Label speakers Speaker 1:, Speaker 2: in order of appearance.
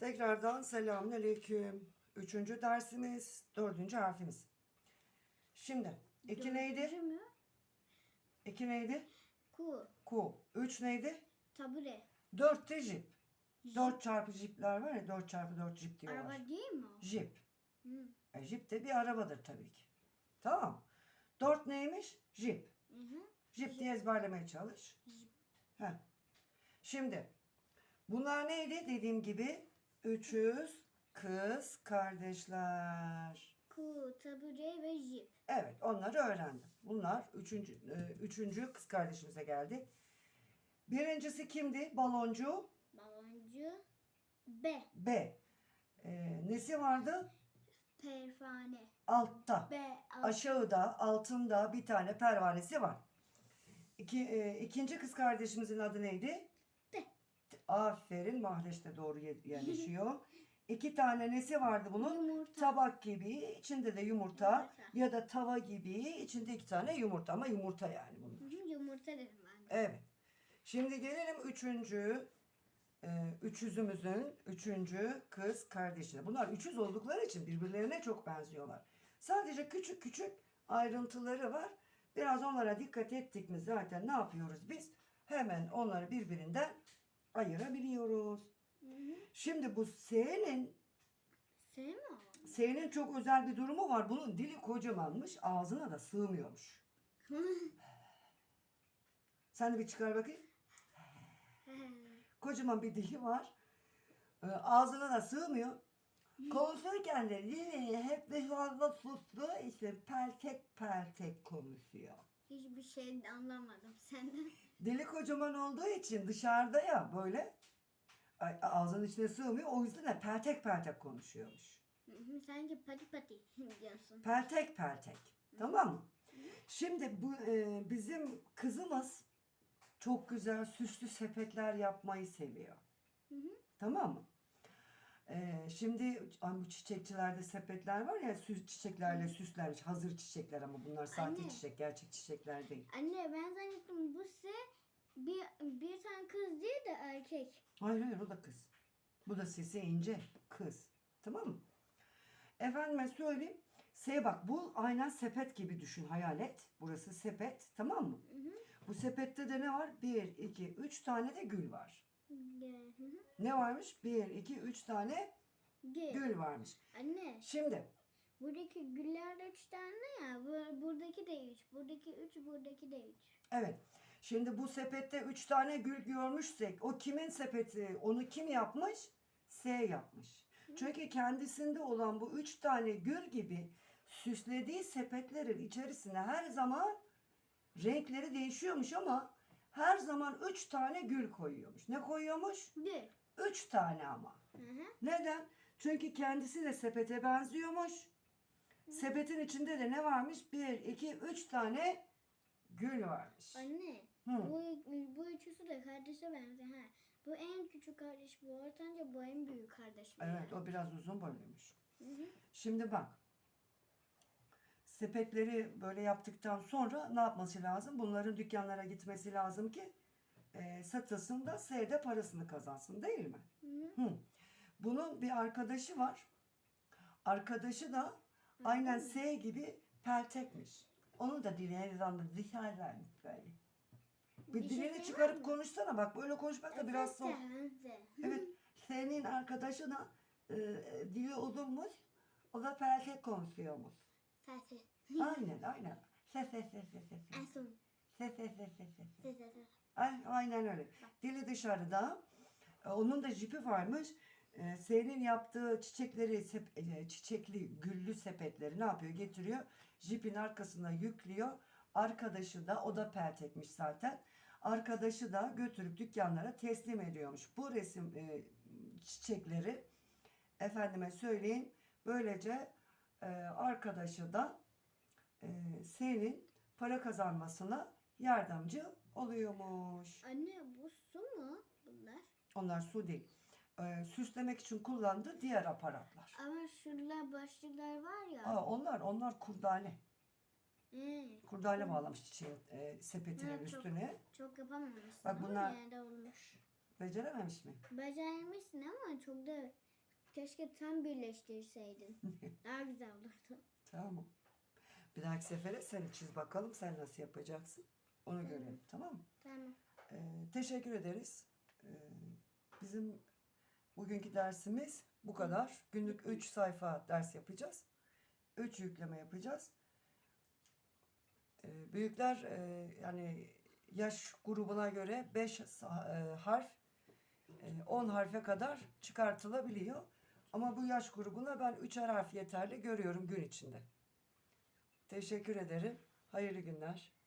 Speaker 1: Tekrardan selamünaleyküm. Üçüncü dersimiz, dördüncü harfimiz. Şimdi iki neydi?
Speaker 2: Mü?
Speaker 1: İki neydi?
Speaker 2: Ku.
Speaker 1: Ku. Üç neydi?
Speaker 2: Tabure.
Speaker 1: Dört de jip. Dört çarpı jipler var ya, dört çarpı dört jip diyorlar.
Speaker 2: Araba değil mi o?
Speaker 1: Jip.
Speaker 2: Hı.
Speaker 1: E, jip de bir arabadır tabii ki. Tamam. Dört neymiş? Jip.
Speaker 2: Hı hı.
Speaker 1: Jip diye ezberlemeye çalış. Heh. Şimdi bunlar neydi? Dediğim gibi 300 kız kardeşler.
Speaker 2: Ku, tabure ve jip.
Speaker 1: Evet onları öğrendim. Bunlar üçüncü, e, üçüncü kız kardeşimize geldi. Birincisi kimdi? Baloncu
Speaker 2: Baloncu. B.
Speaker 1: B. E, nesi vardı?
Speaker 2: Pervane.
Speaker 1: Altta.
Speaker 2: B. Al.
Speaker 1: Aşağıda, altında bir tane pervanesi var. İki, e, ikinci kız kardeşimizin adı neydi? Aferin. Mahreç'te doğru ye- yerleşiyor. İki tane nesi vardı bunun?
Speaker 2: Yumurta.
Speaker 1: Tabak gibi, içinde de yumurta,
Speaker 2: Yumurta.
Speaker 1: ya da tava gibi, içinde iki tane yumurta ama yumurta yani bunun.
Speaker 2: Hı hı, Yumurta dedim ben de.
Speaker 1: Evet. Şimdi gelelim üçüncü, e, üçüzümüzün üçüncü kız kardeşine. Bunlar üçüz oldukları için birbirlerine çok benziyorlar. Sadece küçük küçük ayrıntıları var. Biraz onlara dikkat ettik mi zaten ne yapıyoruz biz? Hemen onları birbirinden ayırabiliyoruz.
Speaker 2: Hı hı.
Speaker 1: Şimdi bu S'nin
Speaker 2: S mi o?
Speaker 1: S'nin çok özel bir durumu var. Bunun dili kocamanmış, ağzına da sığmıyormuş. Sen de bir çıkar bakayım. Kocaman bir dili var. Ee, Ağzına da sığmıyor. Konuşurken de dili hep bir fazla suslu işte peltek peltek konuşuyor.
Speaker 2: Hiçbir şey anlamadım senden.
Speaker 1: Dili kocaman olduğu için dışarıda ya böyle ağzının içine sığmıyor. O yüzden de peltek peltek konuşuyormuş.
Speaker 2: Hı hı, Sanki pati pati diyorsun.
Speaker 1: Peltek peltek. Tamam mı? Şimdi bu e, bizim kızımız çok güzel süslü sepetler yapmayı seviyor.
Speaker 2: Hı hı.
Speaker 1: Tamam mı? E, şimdi ay, bu çiçekçilerde sepetler var ya süs çiçeklerle süslenmiş hazır çiçekler ama bunlar sahte
Speaker 2: Anne.
Speaker 1: çiçek gerçek çiçekler değil.
Speaker 2: Anne ben zannettim bu se bir, bir tane kız değil de erkek.
Speaker 1: Hayır hayır o da kız. Bu da sesi ince kız. Tamam mı? Efendime söyleyeyim. S bak bu aynen sepet gibi düşün hayal et. Burası sepet tamam mı?
Speaker 2: Hı hı.
Speaker 1: Bu sepette de ne var? Bir, iki, üç tane de gül var.
Speaker 2: Hı hı.
Speaker 1: Ne varmış? Bir, iki, üç tane
Speaker 2: G.
Speaker 1: gül varmış.
Speaker 2: Anne
Speaker 1: Şimdi
Speaker 2: buradaki güllerde üç tane ya. Bu, buradaki de üç. Buradaki üç. Buradaki de üç.
Speaker 1: evet. Şimdi bu sepette üç tane gül görmüşsek o kimin sepeti? Onu kim yapmış? S yapmış. Çünkü kendisinde olan bu üç tane gül gibi süslediği sepetlerin içerisine her zaman renkleri değişiyormuş ama her zaman üç tane gül koyuyormuş. Ne koyuyormuş?
Speaker 2: Gül.
Speaker 1: Üç tane ama.
Speaker 2: Hı hı.
Speaker 1: Neden? Çünkü kendisi de sepete benziyormuş. Sepetin içinde de ne varmış? Bir, iki, üç tane gül varmış.
Speaker 2: Anne.
Speaker 1: Hı.
Speaker 2: Bu, bu üçüsü de kardeşe benziyor. Ha. Bu en küçük kardeş bu ortanca bu en büyük kardeş.
Speaker 1: Evet o biraz uzun boyluymuş.
Speaker 2: Hı hı.
Speaker 1: Şimdi bak. Sepetleri böyle yaptıktan sonra ne yapması lazım? Bunların dükkanlara gitmesi lazım ki e, satılsın da S'de parasını kazansın değil mi?
Speaker 2: Hı. Hı.
Speaker 1: Bunun bir arkadaşı var. Arkadaşı da aynen S gibi peltekmiş. Onun da dili her zaman dışarıdaymış böyle. Bir
Speaker 2: Dişi
Speaker 1: dilini
Speaker 2: sevmez
Speaker 1: çıkarıp
Speaker 2: mi?
Speaker 1: konuşsana bak böyle konuşmak da biraz zor. Evet senin arkadaşın da e, dili uzunmuş. O da peltek konuşuyormuş.
Speaker 2: Fatih.
Speaker 1: Aynen aynen. Ses ses ses ses ses. Ses ses ses ses ses.
Speaker 2: Ses, ses, ses.
Speaker 1: Ay- Aynen öyle. Dili dışarıda. E, Onun da jipi varmış. E, yaptığı çiçekleri, sep- e, çiçekli, güllü sepetleri ne yapıyor? Getiriyor. Jipin arkasına yüklüyor. Arkadaşı da, o da peltekmiş zaten. Arkadaşı da götürüp dükkanlara teslim ediyormuş. Bu resim e, çiçekleri efendime söyleyin. Böylece e, arkadaşı da e, senin para kazanmasına yardımcı oluyormuş.
Speaker 2: Anne bu su mu bunlar?
Speaker 1: Onlar su değil. Ee, süslemek için kullandığı diğer aparatlar.
Speaker 2: Ama şurada başlıklar var ya.
Speaker 1: Aa, onlar onlar kurdale.
Speaker 2: He,
Speaker 1: Kurdale bağlamış çiçeği e, sepetinin
Speaker 2: Evet, çok-
Speaker 1: üstüne.
Speaker 2: çok yapamamışsın
Speaker 1: Bak
Speaker 2: ama
Speaker 1: bunlar-
Speaker 2: yine de olmuş.
Speaker 1: Becerememiş mi?
Speaker 2: Becermişsin ama çok da Keşke tam birleştirseydin. Daha güzel olurdu.
Speaker 1: Tamam. Bir dahaki sefere sen çiz bakalım sen nasıl yapacaksın. Onu görelim tamam mı?
Speaker 2: Tamam.
Speaker 1: Ee, teşekkür ederiz. Ee, bizim bugünkü dersimiz bu kadar. Günlük 3 sayfa ders yapacağız. 3 yükleme yapacağız. Ee, büyükler e, yani yaş grubuna göre 5 harf e, 10 harfe kadar çıkartılabiliyor. Ama bu yaş grubuna ben 3'er harf yeterli görüyorum gün içinde. Teşekkür ederim. Hayırlı günler.